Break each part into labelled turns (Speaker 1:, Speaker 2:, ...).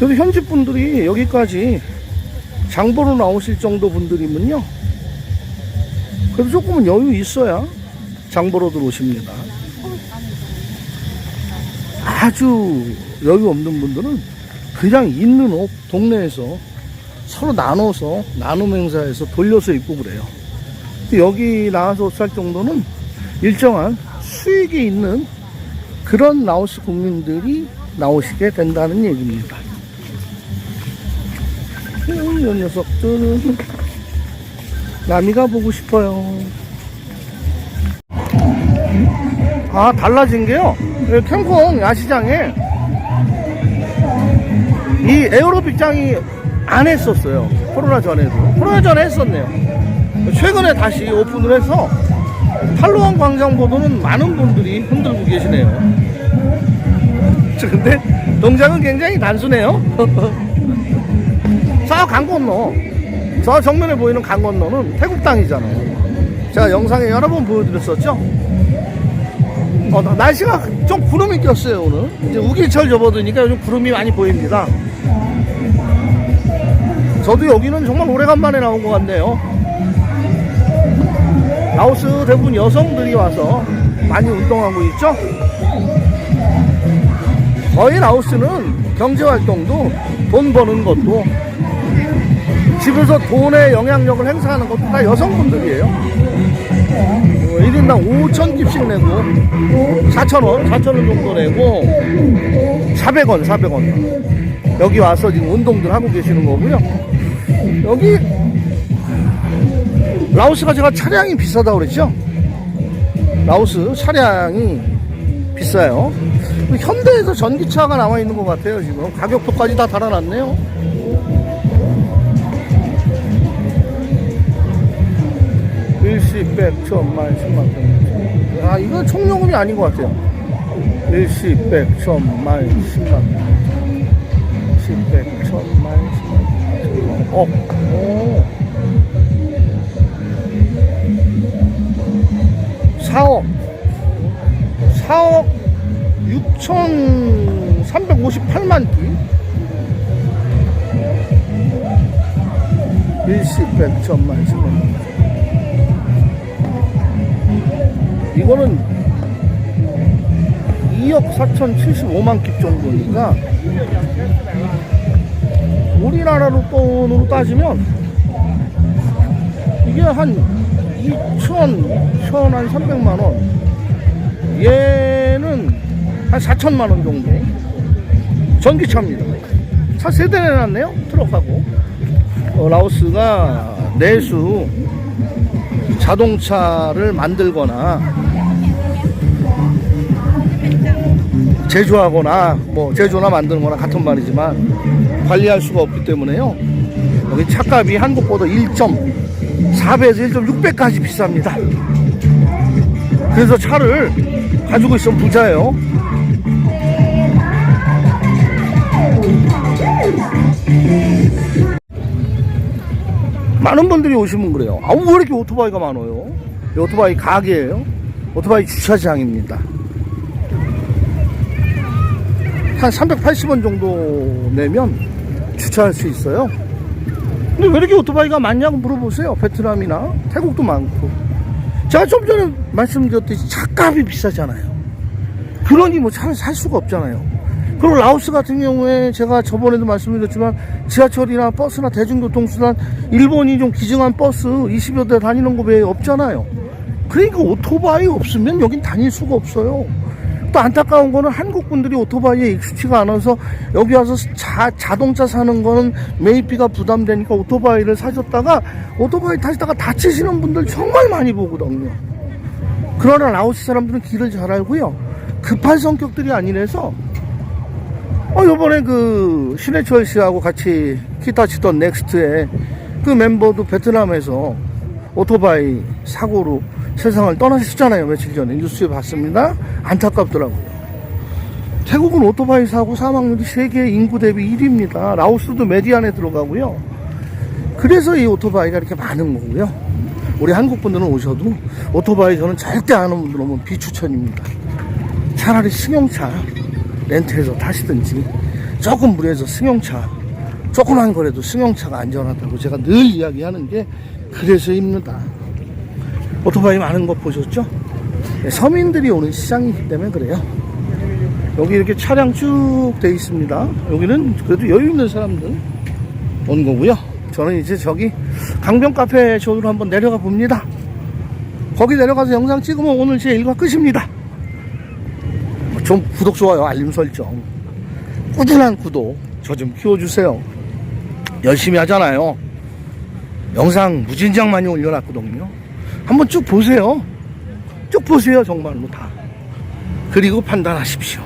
Speaker 1: 그래도 현지 분들이 여기까지 장보러 나오실 정도 분들이면요. 그래도 조금은 여유 있어야 장보러 들어오십니다. 아주 여유 없는 분들은 그냥 있는 옷 동네에서 서로 나눠서 나눔 행사에서 돌려서 입고 그래요. 여기 나와서 옷 살 정도는 일정한 수익이 있는 그런 라오스 국민들이 나오시게 된다는 얘기입니다. 음, 이 녀석들은 남이가 보고 싶어요. 아 달라진 게요. 여기 캠콩 야시장에 이 에어로빅장이 안 했었어요. 코로나 전에도. 코로나 전에 했었네요. 최근에 다시 오픈을 해서 팔로원 광장보다는 많은 분들이 흔들고 계시네요. 저 근데 동작은 굉장히 단순해요. 저 강 건너, 저 정면에 보이는 강 건너는 태국 땅이잖아요. 제가 영상에 여러 번 보여드렸었죠. 어, 나- 날씨가 좀 구름이 꼈어요 오늘. 이제 우길철 접어드니까 요즘 구름이 많이 보입니다. 저도 여기는 정말 오래간만에 나온 것 같네요. 라오스 대부분 여성들이 와서 많이 운동하고 있죠. 거의 라오스는 경제활동도 돈 버는 것도 집에서 돈의 영향력을 행사하는 것도 다 여성분들이에요. 1인당 5천 깁씩 내고 4천 원, 4천 원 정도 내고 400원, 400원. 여기 와서 지금 운동들 하고 계시는 거고요. 여기 라오스가 제가 차량이 비싸다고 그랬죠? 라오스 차량이 비싸요. 현대에서 전기차가 나와 있는 것 같아요, 지금. 가격표까지 다 달아놨네요. 일시, 백, 천만, 십만, 백. 아, 이건 총요금이 아닌 것 같아요. 일시, 백, 천만, 십만. 십, 백, 천만, 십만. 어, 오. 4억 4억 6,358만 끼 일시 백천만 십만 이거는 2억 4,075만 킵 정도니까 우리나라로 돈으로 따지면 이게 한 2천, 2천 한 300만 원. 얘는 한 4천만 원 정도. 전기차입니다. 차 세대 내놨네요. 트럭하고. 어, 라오스가 내수 자동차를 만들거나 제조하거나 뭐 제조나 만드는 거나 같은 말이지만 관리할 수가 없기 때문에요. 여기 차값이 한국보다 1.4배에서 1.6배까지 비쌉니다. 그래서 차를 가지고 있으면 부자예요. 많은 분들이 오시면 그래요. 아, 왜 이렇게 오토바이가 많아요? 이 오토바이 가게예요. 오토바이 주차장입니다. 한 380원 정도 내면 주차할 수 있어요. 근데 왜 이렇게 오토바이가 많냐고 물어보세요. 베트남이나 태국도 많고. 제가 좀 전에 말씀드렸듯이 차값이 비싸잖아요. 그러니 뭐 차를 살 수가 없잖아요. 그리고 라오스 같은 경우에 제가 저번에도 말씀드렸지만 지하철이나 버스나 대중교통수단 일본이 좀 기증한 버스 20여 대 다니는 거 외에 없잖아요. 그러니까 오토바이 없으면 여긴 다닐 수가 없어요. 또 안타까운 거는 한국 분들이 오토바이에 익숙치가 않아서 여기 와서 자, 자동차 사는 거는 매입비가 부담되니까 오토바이를 사셨다가 오토바이 타시다가 다치시는 분들 정말 많이 보거든요. 그러나 라오스 사람들은 길을 잘 알고요. 급한 성격들이 아니라서 어, 요번에 그 신해철 씨하고 같이 기타 치던 넥스트에 그 멤버도 베트남에서 오토바이 사고로 세상을 떠나셨잖아요. 며칠 전에 뉴스에 봤습니다. 안타깝더라고요. 태국은 오토바이 사고 사망률이 세계 인구 대비 1위입니다. 라오스도 메디안에 들어가고요. 그래서 이 오토바이가 이렇게 많은 거고요. 우리 한국 분들은 오셔도 오토바이 저는 절대 안 오면 비추천입니다. 차라리 승용차 렌트해서 타시든지 조금 무리해서 승용차 조그만 거래도 승용차가 안전하다고 제가 늘 이야기하는 게 그래서입니다. 오토바이 많은 거 보셨죠? 네, 서민들이 오는 시장이기 때문에 그래요. 여기 이렇게 차량 쭉 돼 있습니다. 여기는 그래도 여유 있는 사람들 온 거고요. 저는 이제 저기 강변 카페 쪽으로 한번 내려가 봅니다. 거기 내려가서 영상 찍으면 오늘 제 일과 끝입니다. 좀 구독, 좋아요, 알림 설정. 꾸준한 구독 저 좀 키워주세요. 열심히 하잖아요. 영상 무진장 많이 올려놨거든요. 한번 쭉 보세요. 쭉 보세요, 정말로 다. 그리고 판단하십시오.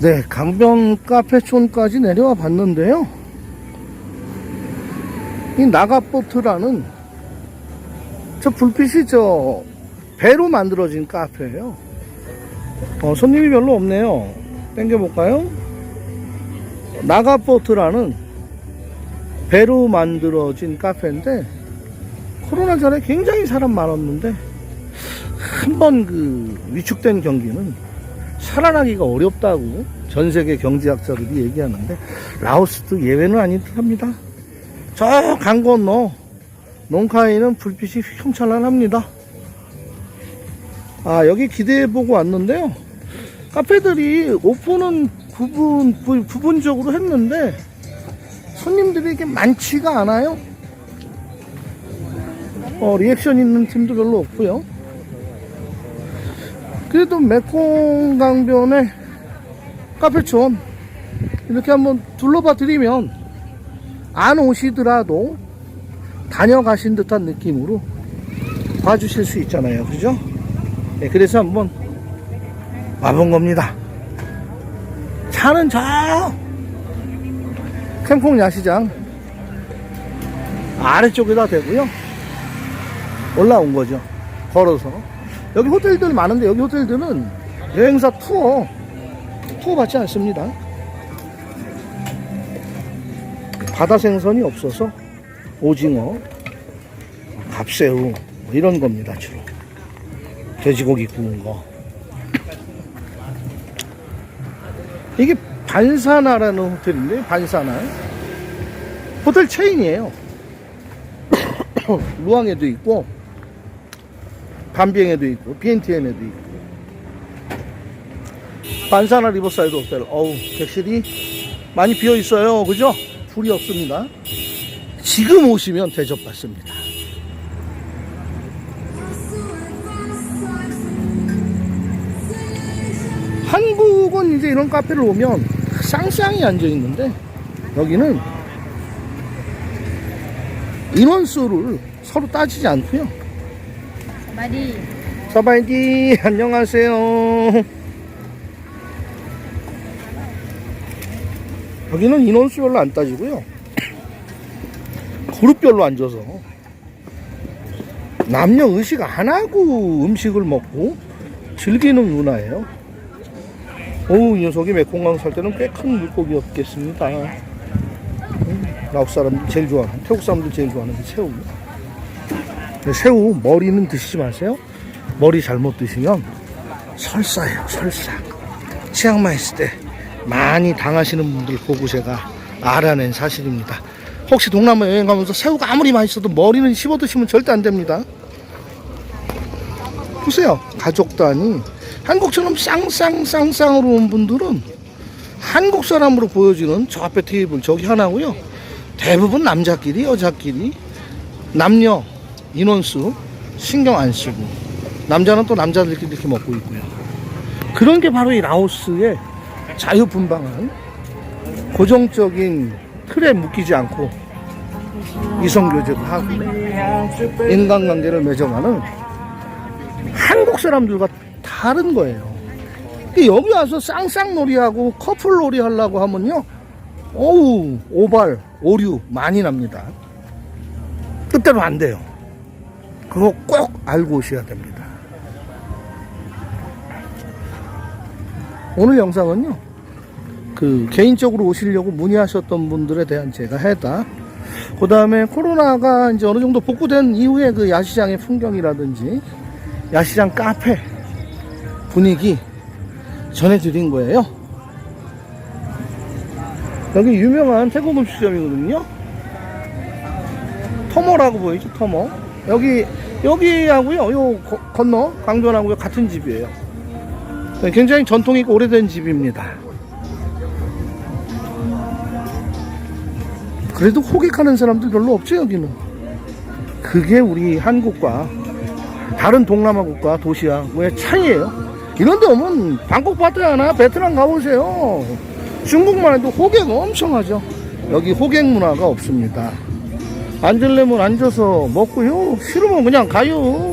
Speaker 1: 네, 강변 카페촌까지 내려와 봤는데요. 이 나가보트라는 저 불빛이 저 배로 만들어진 카페예요. 어, 손님이 별로 없네요. 땡겨볼까요? 나가보트라는 배로 만들어진 카페인데 코로나 전에 굉장히 사람 많았는데 한 번 그 위축된 경기는 살아나기가 어렵다고 전 세계 경제학자들이 얘기하는데 라오스도 예외는 아닌 듯합니다. 저 강 건너 농카이는 불빛이 휘황찬란합니다. 아 여기 기대해보고 왔는데요. 카페들이 오픈은 부분 부, 부분적으로 했는데 손님들이 이렇게 많지가 않아요. 어, 리액션 있는 팀도 별로 없고요. 그래도 메콩 강변의 카페촌 이렇게 한번 둘러봐 드리면 안 오시더라도 다녀가신 듯한 느낌으로 봐주실 수 있잖아요. 그죠? 네, 그래서 한번 와본 겁니다. 차는 저 캠콩 야시장 아래쪽에다 대고요. 올라온 거죠. 걸어서. 여기 호텔들 많은데 여기 호텔들은 여행사 투어 투어 받지 않습니다. 바다 생선이 없어서 오징어, 갑새우 뭐 이런 겁니다 주로. 돼지고기 구운 거. 이게 반사나라는 호텔인데 반사나 호텔 체인이에요. 루앙에도 있고 밤비행에도 있고 비엔티엔에도 있고 반사나 리버사이드 호텔 어우 객실이 많이 비어 있어요 그죠? 불이 없습니다 지금 오시면 대접받습니다 한국은 이제 이런 카페를 오면 쌍쌍이 앉아 있는데 여기는 인원수를 서로 따지지 않고요
Speaker 2: 마리
Speaker 1: 사바이디 안녕하세요. 여기는 인원수 별로 안 따지고요. 그룹별로 앉아서 남녀 의식 안 하고 음식을 먹고 즐기는 문화예요. 오, 이 녀석이 메콩강 살 때는 꽤 큰 물고기였겠습니다. 음, 라오스 사람들 제일 좋아하는, 태국 사람들 제일 좋아하는 그 새우. 근데 새우 머리는 드시지 마세요. 머리 잘못 드시면 설사예요, 설사. 치앙마이 있을 때 많이 당하시는 분들 보고 제가 알아낸 사실입니다. 혹시 동남아 여행 가면서 새우가 아무리 맛있어도 머리는 씹어 드시면 절대 안 됩니다. 보세요. 가족 단위. 한국처럼 쌍쌍쌍쌍으로 온 분들은 한국 사람으로 보여지는 저 앞에 테이블 저기 하나고요. 대부분 남자끼리 여자끼리 남녀 인원수 신경 안 쓰고 남자는 또 남자들끼리 이렇게 먹고 있고요. 그런 게 바로 이 라오스의 자유분방한 고정적인 틀에 묶이지 않고 이성교제도 하고 인간관계를 맺어가는 한국 사람들과 다른 거예요. 근데 여기 와서 쌍쌍놀이하고 커플놀이 하려고 하면요. 어우, 오발, 오류 많이 납니다. 뜻대로 안 돼요. 그거 꼭 알고 오셔야 됩니다. 오늘 영상은요, 그, 개인적으로 오시려고 문의하셨던 분들에 대한 제가 해다. 그 다음에 코로나가 이제 어느 정도 복구된 이후에 그 야시장의 풍경이라든지, 야시장 카페 분위기 전해드린 거예요. 여기 유명한 태국 음식점이거든요. 터머라고 보이죠, 터머. 여기, 여기하고요, 요 거- 건너, 강변하고요, 같은 집이에요. 네, 굉장히 전통 있고 오래된 집입니다. 그래도 호객하는 사람들 별로 없죠, 여기는. 그게 우리 한국과 다른 동남아 국가 도시하고의 차이예요. 이런 데 오면 방콕 바타야나 베트남 가보세요. 중국만 해도 호객 엄청 하죠. 여기 호객 문화가 없습니다. 앉으려면 앉아서 먹고요. 싫으면 그냥 가요.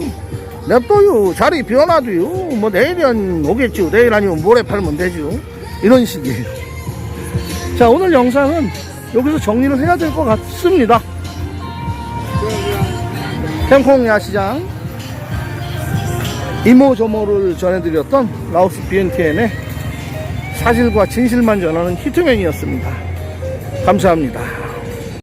Speaker 1: 냅둬요. 자리 비워놔도요. 뭐 내일은 오겠죠. 내일 아니면 모레 팔면 되죠. 이런 식이에요. 자, 오늘 영상은 여기서 정리를 해야 될 것 같습니다. 탱콩 야 시장 이모저모를 전해드렸던 라오스 BNTN의 사실과 진실만 전하는 히트맨이었습니다. 감사합니다.